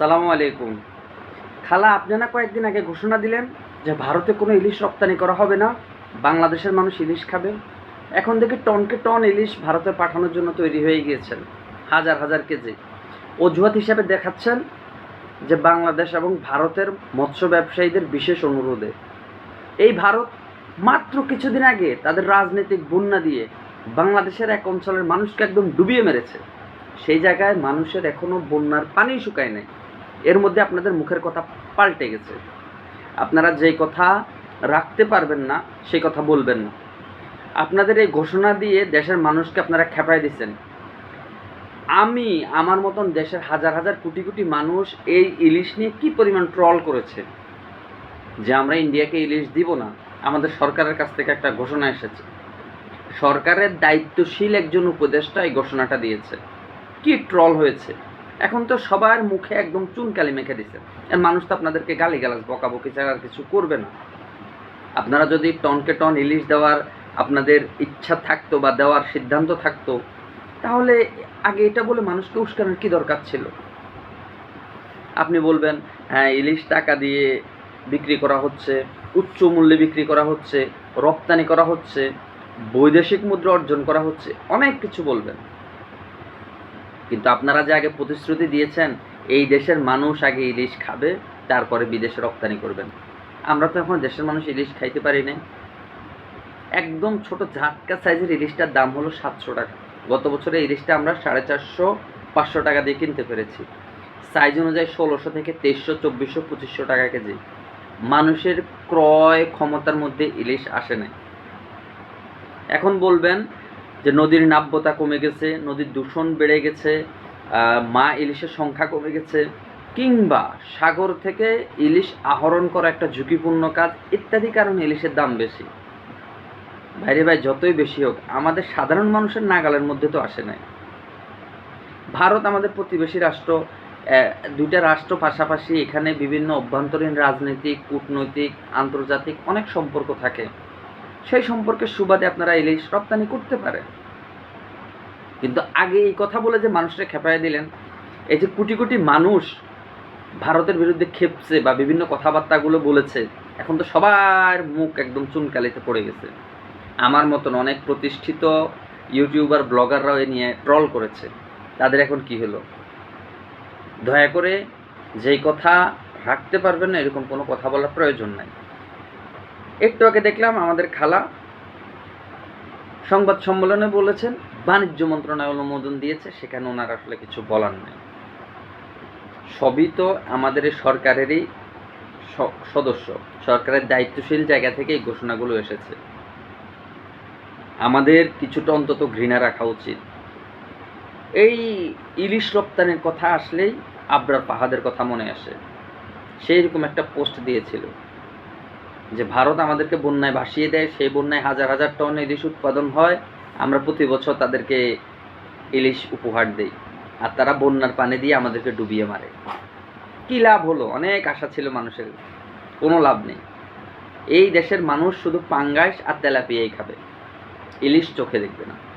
সালামু আলাইকুম। খালা, আপনি না কয়েকদিন আগে ঘোষণা দিলেন যে ভারতে কোনো ইলিশ রপ্তানি করা হবে না, বাংলাদেশের মানুষ ইলিশ খাবে। এখন দেখি টনকে টন ইলিশ ভারতে পাঠানোর জন্য তৈরি হয়ে গিয়েছেন, হাজার হাজার কেজি। অজুহাত হিসাবে দেখাচ্ছেন যে বাংলাদেশ এবং ভারতের মৎস্য ব্যবসায়ীদের বিশেষ অনুরোধে। এই ভারত মাত্র কিছুদিন আগে তাদের রাজনৈতিক বন্যা দিয়ে বাংলাদেশের এক অঞ্চলের মানুষকে একদম ডুবিয়ে মেরেছে। সেই জায়গায় মানুষের এখনও বন্যার পানি শুকায় নাই। এর মধ্যে আপনাদের মুখের কথা পাল্টে গেছে। আপনারা যেই কথা রাখতে পারবেন না, সেই কথা বলবেন না। আপনাদের এই ঘোষণা দিয়ে দেশের মানুষকে আপনারা খেপায় দিচ্ছেন। আমি, আমার মতন দেশের হাজার হাজার কোটি কোটি মানুষ এই ইলিশ নিয়ে কি পরিমাণ ট্রল করেছে? যে আমরা ইন্ডিয়াকে ইলিশ দিব না, আমাদের সরকারের কাছ থেকে একটা ঘোষণা এসেছে। সরকারের দায়িত্বশীল একজন উপদেষ্টা এই ঘোষণাটা দিয়েছে। কি ট্রল হয়েছে? এখন তো সবার মুখে একদম চুনকালি মেখে আর মানুষ তো আপনাদেরকে গালি গালাজ বকাবকি ছাড়া আর কিছু করবে না। আপনারা যদি টনকে টন ইলিশ দেওয়ার আপনাদের ইচ্ছা থাকতো বা দেওয়ার সিদ্ধান্ত থাকতো, তাহলে আগে এটা বলে মানুষকে উস্কানোর কি দরকার ছিল? আপনি বলবেন হ্যাঁ ইলিশ টাকা দিয়ে বিক্রি করা হচ্ছে, উচ্চ মূল্যে বিক্রি করা হচ্ছে, রপ্তানি করা হচ্ছে, বৈদেশিক মুদ্রা অর্জন করা হচ্ছে। অনেক কিছু বলবেন। আপনারা যে আগে প্রতিশ্রুতি দিয়েছেন, এই দেশের মানুষ আগে ইলিশ খাবে, তারপরে বিদেশে রপ্তানি করবেন। আমরা তো এখন দেশের মানুষ ইলিশ খাইতে পারি না একদম ছোট ঝাটকা সাইজের ইলিশটার দাম হলো সাতশো টাকা। গত বছরে ইলিশটা আমরা সাড়ে চারশো, পাঁচশো টাকা দিয়ে কিনতে পেরেছি। সাইজ অনুযায়ী ষোলোশো থেকে তেইশশো, চব্বিশশো, পঁচিশশো টাকা কেজি। মানুষের ক্রয় ক্ষমতার মধ্যে ইলিশ আসে নাই। এখন বলবেন যে নদীর নাব্যতা কমে গেছে, নদীর দূষণ বেড়ে গেছে মা ইলিশের সংখ্যা কমে গেছে, কিংবা সাগর থেকে ইলিশ আহরণ করা একটা ঝুঁকিপূর্ণ কাজ, ইত্যাদি কারণে ইলিশের দাম বেশি। ভাইরে ভাই, যতই বেশি হোক, আমাদের সাধারণ মানুষের নাগালের মধ্যে তো আসে নাই। ভারত আমাদের প্রতিবেশী রাষ্ট্র দুইটা রাষ্ট্র পাশাপাশি এখানে বিভিন্ন অভ্যন্তরীণ রাজনৈতিক, কূটনৈতিক, আন্তর্জাতিক অনেক সম্পর্ক থাকে। সেই সম্পর্কের সুবাদে আপনারা ইলিশ রপ্তানি করতে পারেন। কিন্তু আগে এই কথা বলে যে মানুষকে খেপায় দিলেন, এই যে কোটি কোটি মানুষ ভারতের বিরুদ্ধে খেপছে বা বিভিন্ন কথাবার্তাগুলো বলেছে, এখন তো সবার মুখ একদম চুনকালিতে পড়ে গেছে। আমার মতন অনেক প্রতিষ্ঠিত ইউটিউবার, ব্লগাররাও এ নিয়ে ট্রল করেছে। তাদের এখন কি হলো? দয়া করে যেই কথা রাখতে পারবেন না, এরকম কোনো কথা বলার প্রয়োজন নাই। একটু আগে দেখলাম আমাদের খালা সংবাদ সম্মেলনে বলেছেন, বাণিজ্য মন্ত্রণালয় অনুমোদন দিয়েছে, সেখানে ওনার আসলে কিছু বলার নেই। সবই তো আমাদের সরকারেরই সদস্য, সরকারের দায়িত্বশীল জায়গা থেকে এই ঘোষণাগুলো এসেছে। আমাদের কিছুটা অন্তত ঘৃণা রাখা উচিত। এই ইলিশ রপ্তানির কথা আসলেই আবরার পাহাদের কথা মনে আসে। সেই রকম একটা পোস্ট দিয়েছিল। যে ভারত আমাদেরকে বন্যায় ভাসিয়ে দেয়, সেই বন্যায় হাজার হাজার টন ইলিশ উৎপাদন হয়। আমরা প্রতি বছর তাদেরকে ইলিশ উপহার দেই। আর তারা বন্যার পানি দিয়ে আমাদেরকে ডুবিয়ে মারে। কি লাভ হলো? অনেক আশা ছিল মানুষের। কোনো লাভ নেই। এই দেশের মানুষ শুধু পাঙ্গাস আর তেলাপিয়াই খাবে। ইলিশ চোখে দেখবে না।